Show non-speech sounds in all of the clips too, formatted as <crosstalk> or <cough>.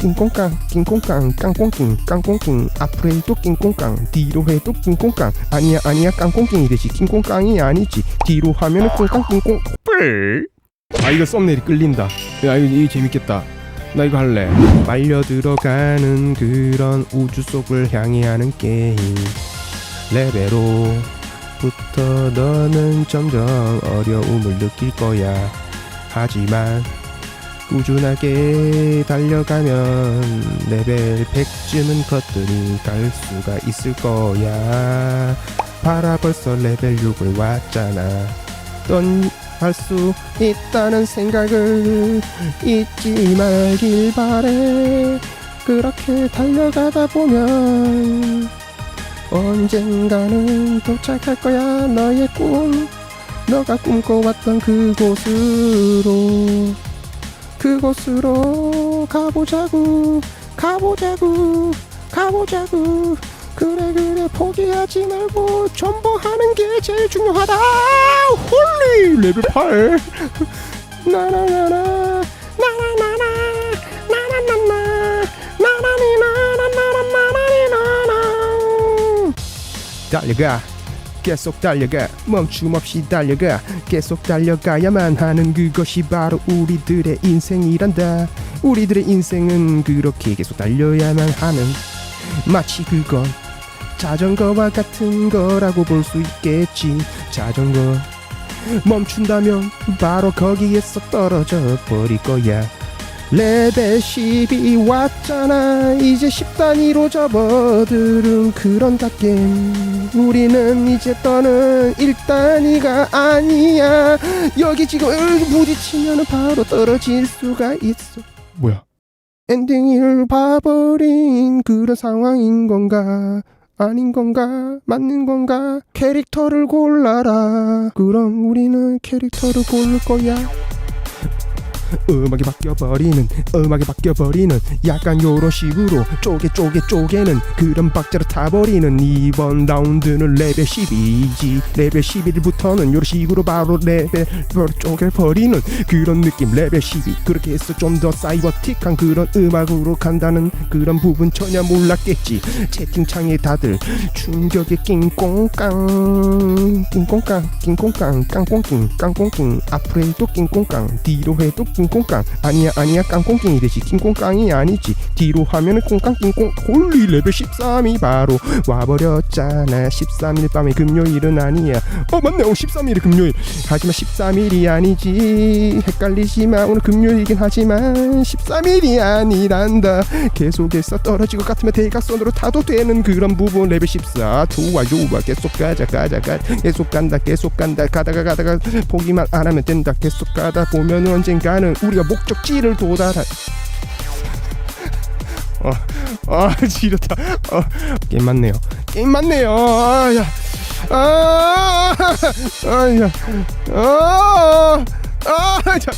낑꽁깡 낑꽁깡 깡꽁낑 깡꽁낑 앞으로 해도 낑꽁깡 뒤로 해도 낑꽁깡. 아니야 아니야 깡꽁낑이 되지. 낑꽁깡이 아니지. 뒤로 하면은 꽁깡 낑꽁 아 이거 썸네일이 끌린다. 야 이거, 이거 재밌겠다. 나 이거 할래. 빨려 들어가는 그런 우주 속을 향해 하는 게임. 레벨로 부터 너는 점점 어려움을 느낄 거야. 하지만 꾸준하게 달려가면 레벨 100쯤은 것들이 갈 수가 있을 거야. 봐라 벌써 레벨 6을 왔잖아. 넌 할 수 있다는 생각을 잊지 말길 바래. 그렇게 달려가다 보면 언젠가는 도착할 거야 너의 꿈. 너가 꿈꿔왔던 그곳으로 그곳으로 가보자구 가보자구 가보자구. 그래 그래 포기하지 말고 전보하는 게 제일 중요하다. 홀리 레벨 8 나나나나 <laughs> 나나나나 나나나나 나나니나 나나나나 나나 달려가 계속 달려가. 멈춤 없이 달려가. 계속 달려가야만 하는 그것이 바로 우리들의 인생이란다. 우리들의 인생은 그렇게 계속 달려야만 하는 마치 그건 자전거와 같은 거라고 볼 수 있겠지. 자전거 멈춘다면 바로 거기에서 떨어져 버릴 거야 레벨 10이 왔잖아. 이제 10단위로 접어들은 그런 갓겜. 우리는 이제 떠는 1단위가 아니야. 여기 지금 으, 부딪히면 바로 떨어질 수가 있어. 뭐야? 엔딩을 봐버린 그런 상황인 건가? 아닌 건가? 맞는 건가? 캐릭터를 골라라. 그럼 우리는 캐릭터를 고를 거야 음악이 바뀌어버리는 음악이 바뀌어버리는 약간 요런 식으로 쪼개 쪼개 쪼개는 그런 박자를 타버리는 이번 라운드는 레벨 12이지. 레벨 11부터는 요런 식으로 바로 레벨로 쪼개버리는 그런 느낌. 레벨 12 그렇게 해서 좀 더 사이버틱한 그런 음악으로 간다는 그런 부분 전혀 몰랐겠지. 채팅창에 다들 충격의 낑꽁깡 낑꽁깡 낑꽁깡 깡꽁낑 깡꽁낑. 앞으로 해도 낑꽁깡 뒤로 해도 낑 꽁깡 아니야 아니야 깡꽁낑이 되지. 낑꽁깡이 아니지. 뒤로 하면은 꽁깡 낑꽁. 홀리 레벨 13이 바로 와버렸잖아. 13일 밤에 금요일은 아니야. 어 맞네. 오늘 13일이 금요일. 하지만 13일이 아니지. 헷갈리지만 오늘 금요일이긴 하지만 13일이 아니란다. 계속해서 떨어지고 같으면 대각선으로 타도 되는 그런 부분. 레벨 14 좋아 좋아. 계속 가자 가자 가자. 계속 간다 계속 간다. 가다가 가다가 포기만 안 하면 된다. 계속 가다 보면 언젠가는 우리가 목적지를 도달할 어, 아 지렸다 어, 게임 맞네요 게임 맞네요 아야 아, 아야 아, 아, 자,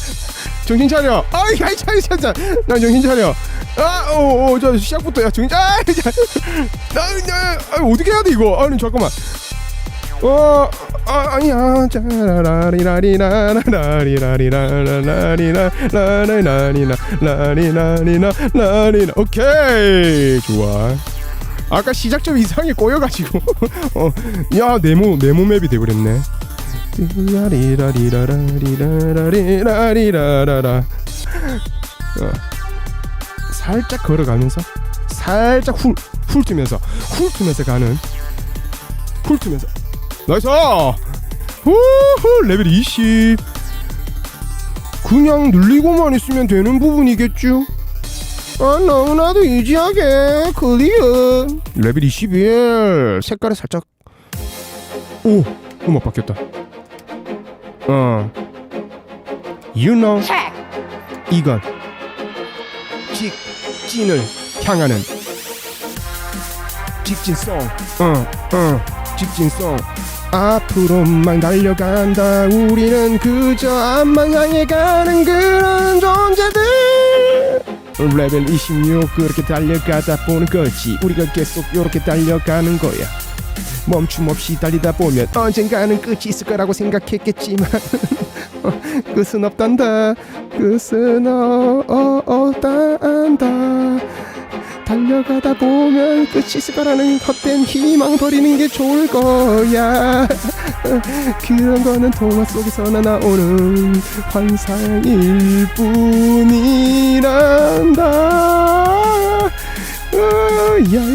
정신 차려. 아이, 아이, 차려, 차려. 나 정신 차려. 아, 오, 오, 저 시작부터 야 정신. 아, 자, 나, 나, 아, 어떻게 해야 돼 이거? 아니 잠깐만. 어, 아, 아니야. 짜라라리라리라 라리라리라라리라 라리라리라 라리라리라 라리라. 오케이, 좋아. 아까 시작점 이상하게 꼬여가지고 어, 야 네모 네모 맵이 돼버렸네. 라리라리라라리라리라리라라 어, 살짝 걸어가면서 살짝 훌 훑으면서 훑으면서 가는 훑으면서 나이스! 후후 레벨 20 그냥 늘리고만 있으면 되는 부분이겠죠 아 너무나도 이지하게 클리어. 레벨 21 색깔이 살짝 오 음악 바뀌었다. 어. You know 이건 직진을 향하는 직진성 어어 직진성. 앞으로만 달려간다. 우리는 그저 앞만 향해 가는 그런 존재들. 레벨 26 그렇게 달려가다 보는 거지. 우리가 계속 이렇게 달려가는 거야. 멈춤 없이 달리다 보면 언젠가는 끝이 있을 거라고 생각했겠지만. 어, <laughs> 끝은 없단다. 끝은 없단다 달려가다 보면 끝이 있을거라는 헛된 희망 버리는 게 좋을 거야. <laughs> 그런 거는 동화 속에서나 나오는 환상일 뿐이란다.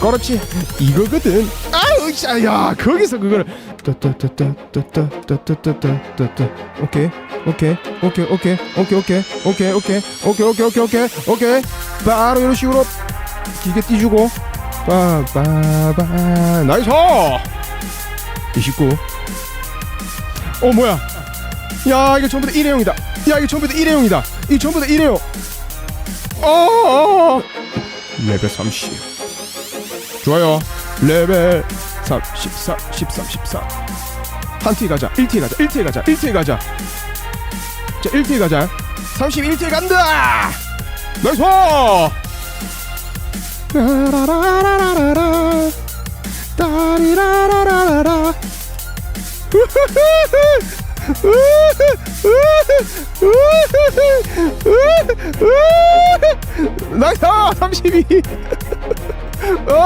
그렇지 이거거든 아우 야 거기서 그거를 오케이 오케이 오케이 오케이 오케이 오케이 오케이 오케이 오케이 오케이 오케이 오케이 오케이 바로 이런 식으로 기계 띄주고 빠빠빠 나이스 29 어 뭐야 야 이거 전부 다 일회용이다 야 이거 전부 다 일회용이다 이 전부 다 일회용 어어 레벨 30 좋아요. 레벨 3, 14, 13, 14. 한티 가자. 1티 가자. 1티 가자. 1티 가자. 자, 1티 가자. 31티 간다! 나이스! 라라라라라라. 따리라라라라라. 나이스! 32!